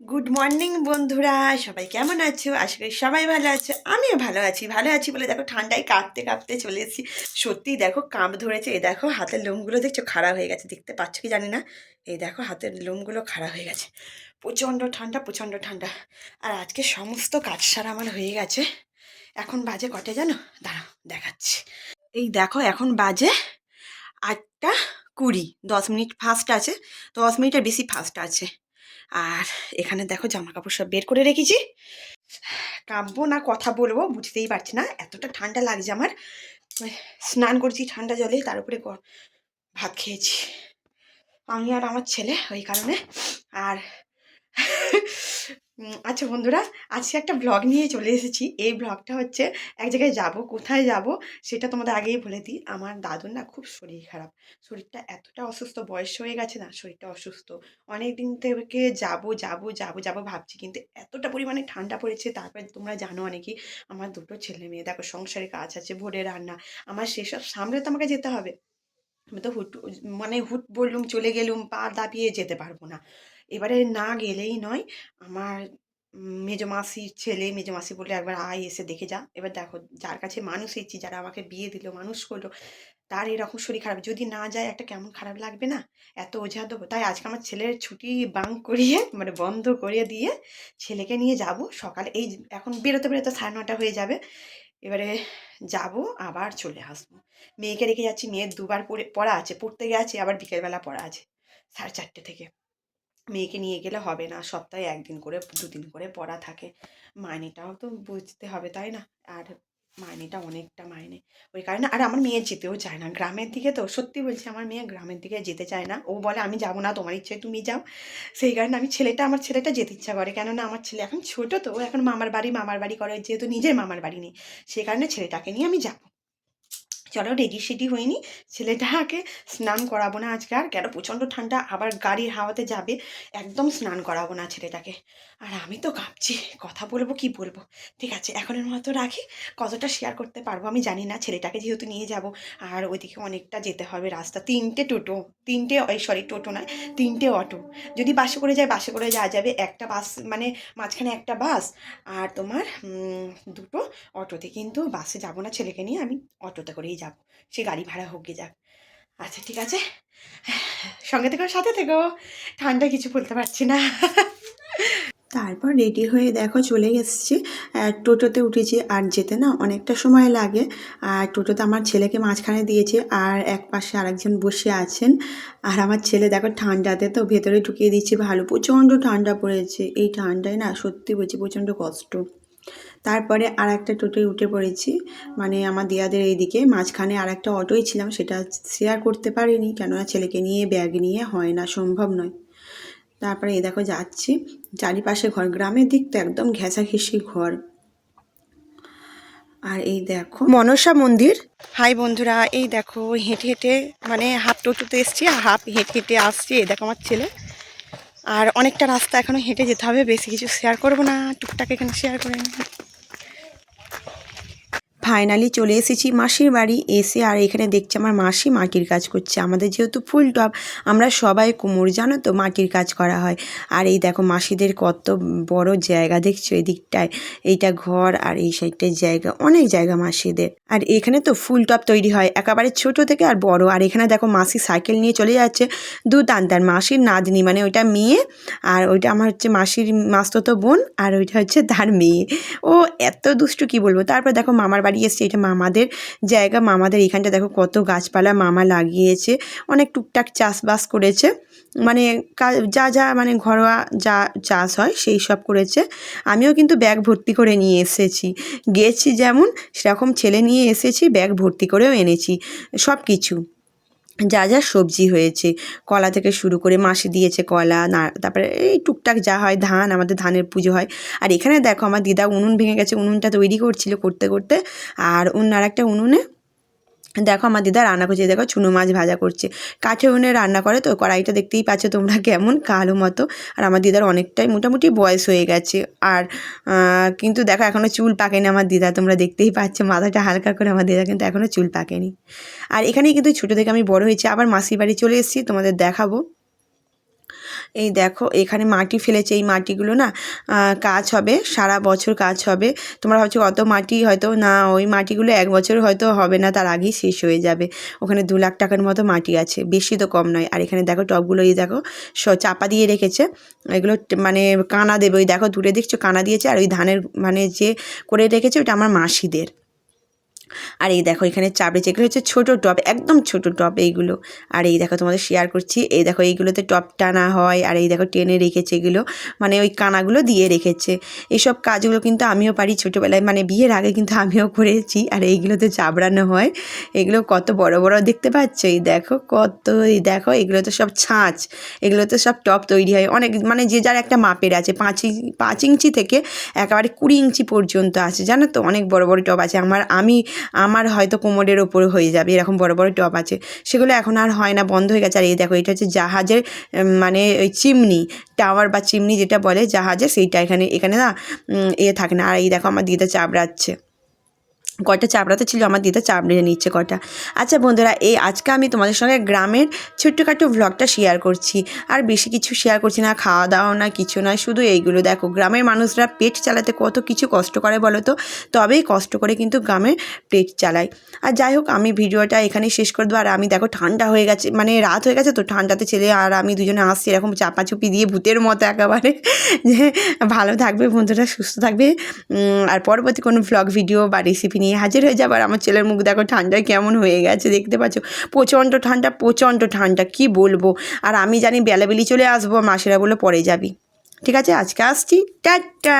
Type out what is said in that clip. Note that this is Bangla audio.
গুড মর্নিং বন্ধুরা। সবাই কেমন আছো? আশা করি সবাই ভালো আছো। আমিও ভালো আছি। ভালো আছি বলে দেখো ঠান্ডায় কাঁপতে কাঁপতে চলে এসেছি। সত্যিই দেখো কাঁপ ধরেছে। এই দেখো হাতের লোমগুলো দেখছ খারাপ হয়ে গেছে। দেখতে পাচ্ছ কি জানি না? এই দেখো হাতের লোমগুলো খারাপ হয়ে গেছে। প্রচণ্ড ঠান্ডা প্রচণ্ড ঠান্ডা। আর আজকে সমস্ত কাজ সারা আমার হয়ে গেছে। এখন বাজে কটে জানো? দাঁড়াও, দেখাচ্ছি। এই দেখো এখন বাজে আটটা কুড়ি। দশ মিনিট ফাস্ট আছে। দশ মিনিটের বেশি ফাস্ট আছে। আর এখানে দেখো জামা কাপড় সব বের করে রেখেছি। কাঁপবো না, কথা বলব, বুঝতেই পারছি না। এতটা ঠান্ডা লাগছে আমার। স্নান করছি ঠান্ডা জলে, তার উপরে ভাত খেয়েছি। আমি আর আমার ছেলে, ওই কারণে। আর আচ্ছা বন্ধুরা, আজকে একটা ব্লগ নিয়ে চলে এসেছি। এই ব্লগটা হচ্ছে এক জায়গায় যাব, কোথায় যাব সেটা তোমাদের আগেই বলে দিই। আমার দাদুর না খুব শরীর খারাপ। শরীরটা এতটা অসুস্থ, বয়স হয়ে গেছে না, শরীরটা অসুস্থ। অনেক দিন থেকে যাব যাব যাব যাব ভাবছি, কিন্তু এতটা পরিমাণে ঠান্ডা পড়েছে, তারপরে তোমরা জানো অনেকেই, আমার দুটো ছেলে মেয়ে, দেখো সংসারে কাজ আছে, ভোরে রান্না, আমার সেসব সামলে তো আমাকে যেতে হবে। আমি তো হুট মানে হুট বললুম, চলে গেলুম, পা দাপিয়ে যেতে পারব না। এবারে না গেলেই নয়। আমার মেজো মাসির ছেলে, মেজো মাসি বললে, একবার আয়, এসে দেখে যা। এবার দেখো, যার কাছে মানুষ এসেছি, যারা আমাকে বিয়ে দিল, মানুষ করল, তার এরকম শরীর খারাপ। যদি না যায়, একটা কেমন খারাপ লাগবে না? এত ওঝা দেবো তাই আজকে আমার ছেলের ছুটি বাং করিয়ে মানে বন্ধ করিয়ে দিয়ে ছেলেকে নিয়ে যাব সকালে, এই এখন বেরোতে বেরোতে সাড়ে নটা হয়ে যাবে। এবারে যাব, আবার চলে আসব। মেয়েকে রেখে যাচ্ছি মেয়ের দুবার পড়ে, পড়া আছে, পড়তে গেছে, আবার বিকেলবেলা পড়া আছে, সাড়ে চারটে থেকে। মেয়েকে নিয়ে গেলে হবে না। সপ্তাহে একদিন করে, দুদিন করে পড়া থাকে। মাইনেটাও তো বুঝতে হবে, তাই না? আর মাইনেটা অনেকটা মাইনে। ওই কারণে আর আমার মেয়ে যেতেও চায় না। গ্রামের দিকে তো সত্যি বলছি, আমার মেয়ে গ্রামের দিকে যেতে চায় না। ও বলে, আমি যাব না, তোমার ইচ্ছে তুমি যাও। সেই কারণে আমি ছেলেটা, আমার ছেলেটা যেতে ইচ্ছা করে। কেননা আমার ছেলে এখন ছোটো তো, ও এখন মামার বাড়ি মামার বাড়ি করে, যেহেতু নিজের মামার বাড়ি নেই। সেই কারণে ছেলেটাকে নিয়ে আমি যাব। চলো রেডি সেডি হয়নি। ছেলেটাকে স্নান করাবো না আজকে আর কেন? প্রচণ্ড ঠান্ডা, আবার গাড়ির হাওয়াতে যাবে। একদম স্নান করাবো না ছেলেটাকে। আর আমি তো কাঁপছি, কথা বলব কি বলব? ঠিক আছে এখনের মতো রাখি, কতটা শেয়ার করতে পারব আমি জানি না, ছেলেটাকে যেহেতু নিয়ে যাব। আর ওইদিকে অনেকটা যেতে হবে রাস্তা, তিনটে টোটো, তিনটে ওই সরি টোটো নয়, তিনটে অটো। যদি বাসে করে যায়, বাসে করে যাওয়া যাবে, একটা বাস মানে মাঝখানে একটা বাস আর তোমার দুটো অটোতে। কিন্তু বাসে যাব না ছেলেকে নিয়ে, আমি অটোতে করেই যাব। সে গাড়ি ভাড়া হোক যাক। আচ্ছা ঠিক আছে। সঙ্গে থেকো, সাথে থেকো। ঠান্ডা কিছু বলতে পারছি না। তারপর রেডি হয়ে দেখো, চলে এসেছি। টোটোতে উঠেছি, আর যেতে না অনেকটা সময় লাগে। আর টোটোতে আমার ছেলেকে মাঝখানে দিয়েছে, আর এক পাশে আরেকজন বসে আছেন। আর আমার ছেলে দেখো, ঠান্ডাতে তো ভেতরে ঢুকিয়ে দিচ্ছি ভালো। প্রচণ্ড ঠান্ডা পড়েছে। এই ঠান্ডায় না সত্যি বলছি, প্রচণ্ড কষ্ট। তারপরে আর একটা টোটোয় উঠে পড়েছি। মানে আমার দেয়াদের এইদিকে। মাঝখানে আর একটা অটোই ছিলাম, সেটা শেয়ার করতে পারিনি, কেননা ছেলেকে নিয়ে ব্যাগ নিয়ে হয় না, সম্ভব নয়। তারপরে এই দেখো যাচ্ছি। চারিপাশে ঘর, গ্রামের দিক তো একদম ঘেঁষাঘেঁষি ঘর। আর এই দেখো মনসা মন্দির। হাই বন্ধুরা, এই দেখো হেঁটে হেঁটে মানে হাফ টোটোতে এসছি হাফ হেঁটে হেঁটে আসছি। এই দেখো আমার ছেলে। আর অনেকটা রাস্তা এখনও হেঁটে যেতে হবে, বেশি কিছু শেয়ার করব না, টুকটাক এখানে শেয়ার করে। ফাইনালি চলে এসেছি মাসির বাড়ি। এসে আর এখানে দেখছি আমার মাসি মাটির কাজ করছে। আমাদের যেহেতু ফুল টপ আমরা সবাই কুমোর, জানো তো, মাটির কাজ করা হয়। আর এই দেখো মাসিদের কত বড় জায়গা, দেখছ এই দিকটায়? এইটা ঘর আর এই সাইডটায় জায়গা, অনেক জায়গা মাসিদের। আর এখানে তো ফুল টপ তৈরি হয়, একেবারে ছোট থেকে আর বড়। আর এখানে দেখো মাসি সাইকেল নিয়ে চলে যাচ্ছে দু তান্তার মাসির নাতনি মানে ওইটা মেয়ে, আর ওইটা আমার হচ্ছে মাসির মাস্ততো বোন, আর ওইটা হচ্ছে তার মেয়ে। ও এত দুষ্টু কি বলব? তারপর দেখো মামার বাড়ি এসছে, এটা মামাদের জায়গা। মামাদের এখানটা দেখো কত গাছপালা মামা লাগিয়েছে। অনেক টুকটাক চাষবাস করেছে। মানে যা যা মানে ঘরোয়া যা চাষ হয় সেই সব করেছে। আমিও কিন্তু ব্যাগ ভর্তি করে নিয়ে এসেছি। গেছি যেমন, সেরকম ছেলে নিয়ে এসেছি, ব্যাগ ভর্তি করেও এনেছি। সব কিছু যা যা সবজি হয়েছে, কলা থেকে শুরু করে মাসি দিয়েছে কলা, না, তারপরে এই টুকটাক যা হয়, ধান, আমাদের ধানের পুজো হয়। আর এখানে দেখো আমার দিদা উনুন ভেঙে গেছে, উনুনটা তৈরি করছিল করতে করতে, আর অন্য আর একটা উনুনে দেখো আমার দিদা রান্না করছে, দেখো চুনো মাছ ভাজা করছে। কাঠে উনে রান্না করে তো, কড়াইটা দেখতেই পাচ্ছ তোমরা কেমন কালো মতো। আর আমার দিদার অনেকটাই মোটামুটি বয়স হয়ে গেছে। আর কিন্তু দেখো এখনও চুল পাকেনি আমার দিদা, তোমরা দেখতেই পাচ্ছ মাথাটা হালকা করে আমার দিদা কিন্তু এখনও চুল পাকেনি। আর এখানেই কিন্তু ছোটো থেকে আমি বড় হয়েছি, আবার মাসির বাড়ি চলে এসেছি, তোমাদের দেখাবো। এই দেখো, এখানে মাটি ফেলেছে, এই মাটিগুলো না কাজ হবে, সারা বছর কাজ হবে। তোমরা ভাবছ কত মাটি, হয়তো না, ওই মাটিগুলো এক বছর হয়তো হবে না, তার আগেই শেষ হয়ে যাবে। ওখানে দু লাখ টাকার মতো মাটি আছে, বেশি তো কম নয়। আর এখানে দেখো, টবগুলো, এই দেখো, স- চাপা দিয়ে রেখেছে। এগুলো মানে কানা দেবে, ওই দেখো, দূরে দেখছ, কানা দিয়েছে। আর ওই ধানের মানে যে করে রেখেছে ওটা আমার মাসিদের। আর এই দেখো, এখানে চাপড়েছে এগুলো হচ্ছে ছোটো টপ একদম ছোটো টপ এইগুলো। আর এই দেখো, তোমাদের শেয়ার করছি। এই দেখো, এইগুলোতে টপ টানা হয়। আর এই দেখো, টেনে রেখেছে এগুলো। মানে ওই কানাগুলো দিয়ে রেখেছে। এইসব কাজগুলো কিন্তু আমিও পারি ছোটোবেলায়। মানে বিয়ের আগে কিন্তু আমিও করেছি। আর এইগুলোতে চাবড়ানো হয়। এগুলো কত বড় বড়, দেখতে পাচ্ছ? এই দেখো, কত এই দেখো, এগুলো তো সব ছাঁচ। এগুলো তো সব টপ তৈরি হয়। অনেক মানে যে যার একটা মাপের আছে। পাঁচ পাঁচ ইঞ্চি থেকে একেবারে কুড়ি ইঞ্চি পর্যন্ত আছে। জানো তো, অনেক বড় বড় টব আছে। আমার, আমি আমার হয়তো কোমরের ওপর হয়ে যাবে, এরকম বড় বড় টপ আছে। সেগুলো এখন আর হয় না, বন্ধ হয়ে গেছে। আর এই দেখো, এটা হচ্ছে জাহাজের মানে ওই চিমনি, টাওয়ার বা চিমনি যেটা বলে জাহাজে সেইটা এখানে এখানে না এ থাকে না। আর এই দেখো, আমার দিদা চাবড়াচ্ছে। কয়টা চাপড়াতে ছিল, আমার দিদা চাপড়ে নিচ্ছে কয়টা। আচ্ছা বন্ধুরা, এই আজকে আমি তোমাদের সঙ্গে গ্রামের ছোট্টখাটো ভ্লগটা শেয়ার করছি। আর বেশি কিছু শেয়ার করছি না খাওয়া দাওয়া না, কিছু নয়, শুধু এইগুলো। দেখো, গ্রামের মানুষরা পেট চালাতে কত কিছু কষ্ট করে বলো তো? তবেই কষ্ট করে কিন্তু গ্রামে পেট চালায়। আর যাই হোক, আমি ভিডিওটা এখানেই শেষ করে দেবো। আর আমি দেখো, ঠান্ডা হয়ে গেছে মানে রাত হয়ে গেছে তো ঠান্ডাতে ছেলে আর আমি দুজনে আসছি এরকম চাপাচুপি দিয়ে ভূতের মতো একেবারে। যে ভালো থাকবে বন্ধুরা, সুস্থ থাকবে। আর পরবর্তী কোনো ভ্লগ ভিডিও বা রেসিপি নিয়ে হাজির হয়ে যাবার আমার ছেলের মুখ দেখো ঠান্ডায় কেমন হয়ে গেছে, দেখতে পাচ্ছ? প্রচণ্ড ঠান্ডা প্রচণ্ড ঠান্ডা, কি বলব? আর আমি জানি বেলাবেলি চলে আসব মাসেরা বলে পরে যাবি। ঠিক আছে? আজকে আসছি। টাটা!